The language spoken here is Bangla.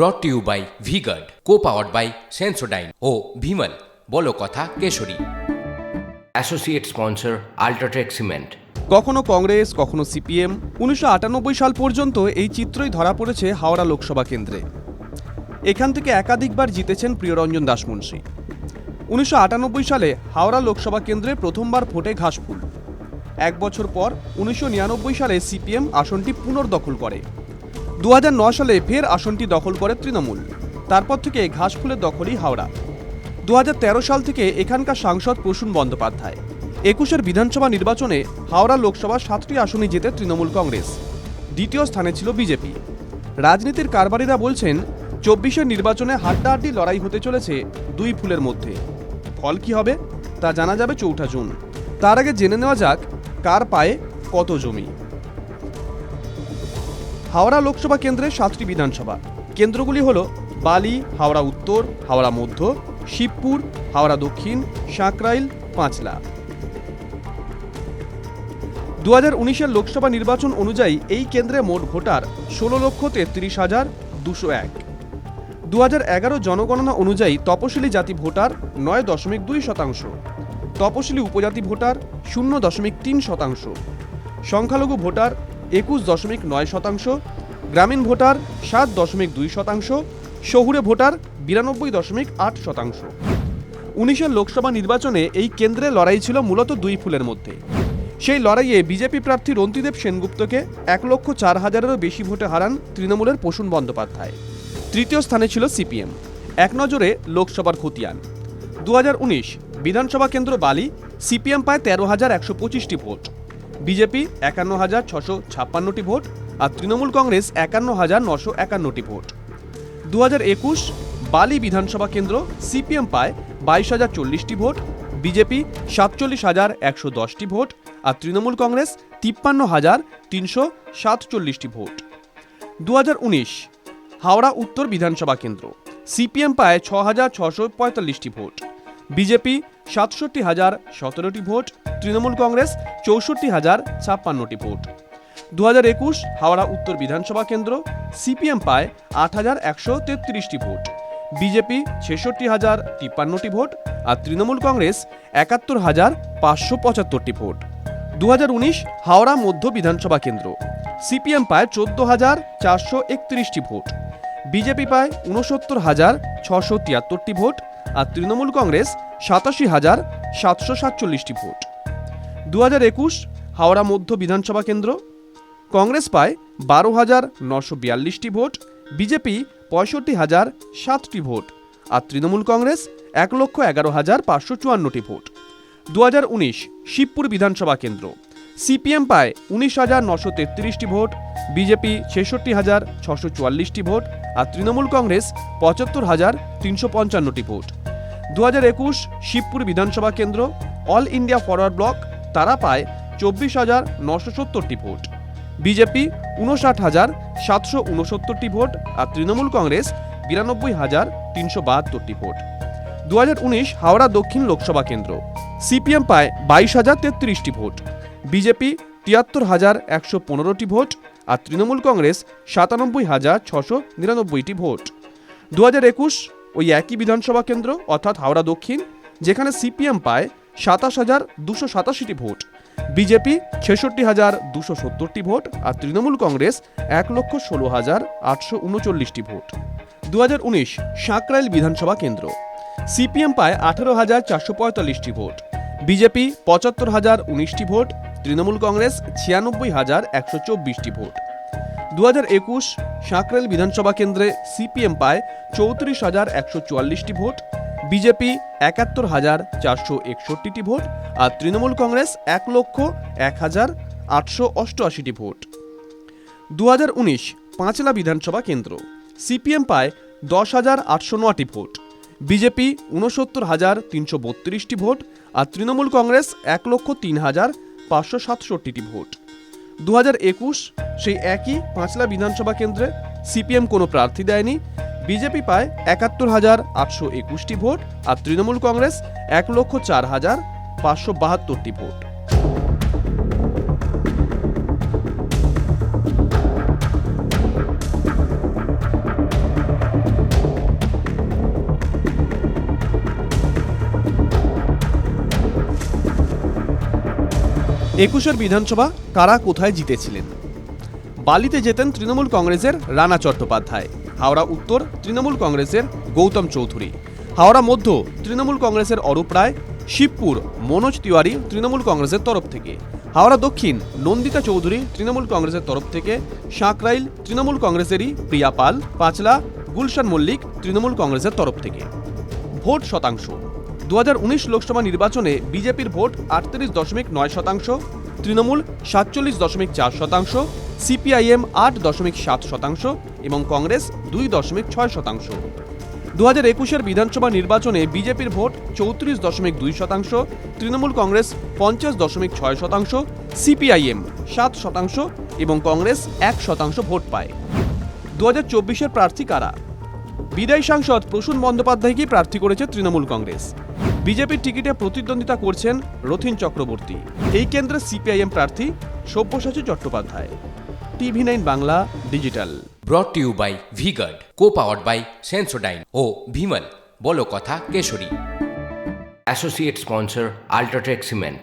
Brought to you by V Guard co powered by Sensodyne ও ভিমল বলো কথা কেশরী। অ্যাসোসিয়েট স্পন্সর আল্ট্রাটেক সিমেন্ট কখনো কংগ্রেস কখনো সিপিএম উনিশশো আটানব্বই সাল পর্যন্ত এই চিত্রই ধরা পড়েছে হাওড়া লোকসভা কেন্দ্রে। এখান থেকে একাধিকবার জিতেছেন প্রিয়রঞ্জন দাসমুন্সী উনিশশো আটানব্বই সালে হাওড়া লোকসভা কেন্দ্রে প্রথমবার ফোটে ঘাসফুল এক বছর পর উনিশশো নিরানব্বই সালে সিপিএম আসনটি পুনর্দখল করে। দু সালে ফের আসনটি দখল করে তৃণমূল। তারপর থেকে ঘাসফুলের দখলই হাওড়া। দু হাজার তেরো সাল থেকে এখানকার সাংসদ প্রসূন বন্দ্যোপাধ্যায়। একুশের বিধানসভা নির্বাচনে হাওড়া লোকসভা সাতটি আসনে জেতে তৃণমূল কংগ্রেস। দ্বিতীয় স্থানে ছিল বিজেপি। রাজনীতির কারবারিরা বলছেন, চব্বিশের নির্বাচনে হাড্ডাহাড্ডি লড়াই হতে চলেছে দুই ফুলের মধ্যে। ফল কি হবে, তা জানা যাবে চৌঠা জুন। তার আগে জেনে নেওয়া যাক, কার পায়ে কত জমি। হাওড়া লোকসভা কেন্দ্রে সাতটি বিধানসভা। কেন্দ্রগুলি হল বালি, হাওড়া উত্তর, হাওড়া মধ্য, শিবপুর, হাওড়া দক্ষিণ, সাঁকরাইল, পাঁচলা। দু হাজার উনিশের লোকসভা নির্বাচন অনুযায়ী এই কেন্দ্রে মোট ভোটার ষোলো লক্ষ তেত্রিশ হাজার দুশো এক। দু হাজার এগারো জনগণনা অনুযায়ী তপশিলি জাতি ভোটার নয় দশমিক দুই শতাংশ, তপশিলি উপজাতি ভোটার শূন্য দশমিক তিন শতাংশ, সংখ্যালঘু ভোটার একুশ দশমিক নয় শতাংশ, গ্রামীণ ভোটার সাত দশমিক দুই শতাংশ, শহুরে ভোটার বিরানব্বই দশমিক আট শতাংশ। উনিশের লোকসভা নির্বাচনে এই কেন্দ্রে লড়াই ছিল মূলত দুই ফুলের মধ্যে। সেই লড়াইয়ে বিজেপি প্রার্থী রন্তিদেব সেনগুপ্তকে এক লক্ষ চার হাজারেরও বেশি ভোটে হারান তৃণমূলের প্রসূন বন্দ্যোপাধ্যায়। তৃতীয় স্থানে ছিল সিপিএম। এক নজরে লোকসভার খতিয়ান। দু হাজার উনিশ বিধানসভা কেন্দ্র বালি, সিপিএম পায় তেরো হাজার একশো পঁচিশটি ভোট। বিজেপি একান্ন হাজার ছশো ছাপ্পান্নটি ভোট আর তৃণমূল কংগ্রেস একান্ন হাজার নশো একান্নটি ভোট। দু হাজার একুশ বালি বিধানসভা কেন্দ্র সিপিএম পায় বাইশ হাজার চল্লিশটি ভোট, বিজেপি সাতচল্লিশ হাজার একশো দশটি ভোট আর তৃণমূল কংগ্রেস তিপ্পান্ন হাজার তিনশো সাতচল্লিশটি ভোট। দু হাজার উনিশ হাওড়া উত্তর বিধানসভা কেন্দ্র সিপিএম পায় ছ হাজার ছশো পঁয়তাল্লিশটি ভোট, বিজেপি সাতষট্টি হাজার সতেরোটি ভোট, তৃণমূল কংগ্রেস চৌষট্টি হাজার ছাপ্পান্নটি ভোট। দু হাজার একুশ হাওড়া উত্তর বিধানসভা কেন্দ্র, সিপিএম পায় আট হাজার একশো তেত্রিশটি ভোট। বিজেপি ছেষট্টি হাজার তিপ্পান্নটি ভোট আর তৃণমূল কংগ্রেস একাত্তর হাজার পাঁচশো পঁচাত্তরটি ভোট। দু হাজার উনিশ হাওড়া মধ্য বিধানসভা কেন্দ্র, সিপিএম পায় চোদ্দ হাজার চারশো একত্রিশটি ভোট। বিজেপি পায় উনসত্তর হাজার ছশো তিয়াত্তরটি ভোট আর তৃণমূল কংগ্রেস সাতাশি হাজার সাতশো সাতচল্লিশটি ভোট। দু হাজার একুশ হাওড়া মধ্য বিধানসভা কেন্দ্র। কংগ্রেস পায় বারো হাজার নশো বিয়াল্লিশটি ভোট, বিজেপি পঁয়ষট্টি হাজার সাতটি ভোট আর তৃণমূল কংগ্রেস এক লক্ষ এগারো হাজার পাঁচশো চুয়ান্নটি ভোট। দু হাজার উনিশ শিবপুর বিধানসভা কেন্দ্র। সিপিএম পায় উনিশ হাজার নশো তেত্রিশটি ভোট, বিজেপি ছেষট্টি হাজার ছশো চুয়াল্লিশটি ভোট আর তৃণমূল কংগ্রেস পঁচাত্তর হাজার তিনশো পঞ্চান্নটি ভোট। দু একুশ শিবপুর বিধানসভা কেন্দ্র অল ইন্ডিয়া ফরওয়ার্ড ব্লক তারা পায় চব্বিশ হাজার নশো সত্তরটি ভোট। বিজেপি উনষাট হাজার সাতশো উনসত্তরটি ভোট আর তৃণমূল কংগ্রেস বিরানব্বই হাজার তিনশো বাহাত্তরটি ভোট। দু উনিশ হাওড়া দক্ষিণ লোকসভা কেন্দ্র। সিপিএম পায় বাইশ হাজার তেত্রিশটি ভোট। বিজেপি তিয়াত্তর হাজার একশো পনেরোটি ভোট আর তৃণমূল কংগ্রেস সাতানব্বই হাজার ছশো নিরানব্বইটি ভোট। দু হাজার একুশ ওই একই বিধানসভা কেন্দ্র, অর্থাৎ হাওড়া দক্ষিণ, যেখানে সিপিএম পায় সাতাশ হাজার দুশো সাতাশিটি ভোট। বিজেপি ছেষট্টি হাজার দুশো সত্তরটি ভোট আর তৃণমূল কংগ্রেস এক লক্ষ ষোলো হাজার আটশো উনচল্লিশটি ভোট। দু হাজার উনিশ সাঁকরাইল বিধানসভা কেন্দ্র। সিপিএম পায় আঠেরো হাজার চারশো পঁয়তাল্লিশটি ভোট। বিজেপি পঁচাত্তর হাজার উনিশটি ভোট, তৃণমূল কংগ্রেস ছিয়ানব্বই হাজার একশো চব্বিশটি ভোট। দু হাজার একুশ সাঁকরাইল বিধানসভা কেন্দ্রে সিপিএম পায় চৌত্রিশ হাজার একশো চুয়াল্লিশটি ভোট, বিজেপি একাত্তর হাজার চারশো একষট্টিটি ভোট আর তৃণমূল কংগ্রেস এক লক্ষ এক হাজার আটশো অষ্টআশিটি ভোট। দু হাজার উনিশ পাঁচলা বিধানসভা কেন্দ্র, সিপিএম পায় দশ হাজার আটশো নটি ভোট, বিজেপি উনসত্তর হাজার তিনশো বত্রিশটি ভোট আর তৃণমূল কংগ্রেস এক লক্ষ তিন হাজার পাঁচশো সাতষট্টিটি ভোট। দু হাজার একুশ সেই একই পাঁচলা বিধানসভা কেন্দ্রে সিপিএম কোনো প্রার্থী দেয়নি। বিজেপি পায় একাত্তর হাজার আটশো একুশটি ভোট আর তৃণমূল কংগ্রেস এক লক্ষ চার হাজার পাঁচশো বাহাত্তরটি ভোট। একুশের বিধানসভা কারা কোথায় জিতেছিলেন? বালিতে যেতেন তৃণমূল কংগ্রেসের রানা চট্টোপাধ্যায়, হাওড়া উত্তর তৃণমূল কংগ্রেসের গৌতম চৌধুরী, হাওড়া মধ্য তৃণমূল কংগ্রেসের অরূপ রায়, শিবপুর মনোজ তিওয়ারি তৃণমূল কংগ্রেসের তরফ থেকে, হাওড়া দক্ষিণ নন্দিতা চৌধুরী তৃণমূল কংগ্রেসের তরফ থেকে, সাঁকরাইল তৃণমূল কংগ্রেসেরই প্রিয়া পাল, পাঁচলা, গুলশান মল্লিক তৃণমূল কংগ্রেসের তরফ থেকে। ভোট শতাংশ দু হাজার উনিশ লোকসভা নির্বাচনে বিজেপির ভোট আটত্রিশ দশমিক নয় শতাংশ, তৃণমূল সাতচল্লিশ দশমিক চার শতাংশ, সিপিআইএম আট দশমিক সাত শতাংশ এবং কংগ্রেস দুই দশমিক ছয় শতাংশ। দু হাজার একুশের বিধানসভা নির্বাচনে বিজেপির ভোট চৌত্রিশ দশমিক দুই শতাংশ, তৃণমূল কংগ্রেস পঞ্চাশ দশমিক ছয় শতাংশ, সিপিআইএম সাত শতাংশ এবং কংগ্রেস এক শতাংশ ভোট পায়। দু হাজার চব্বিশের প্রার্থী কারা? বিদায়ী সাংসদ প্রসূন বন্দ্যোপাধ্যায়কেই প্রার্থী করেছে তৃণমূল কংগ্রেস। বিজেপির টিকিটে প্রতিদ্বন্দ্বিতা করছেন রথিন চক্রবর্তী। এই কেন্দ্রে সিপিআইএম প্রার্থী Sabyasachi Chattopadhyay. TV nine Bangla digital. Brought to you by V Guard co powered by Sensodyne ও ভিমল। বলো কথা Keshari. Associate sponsor UltraTech cement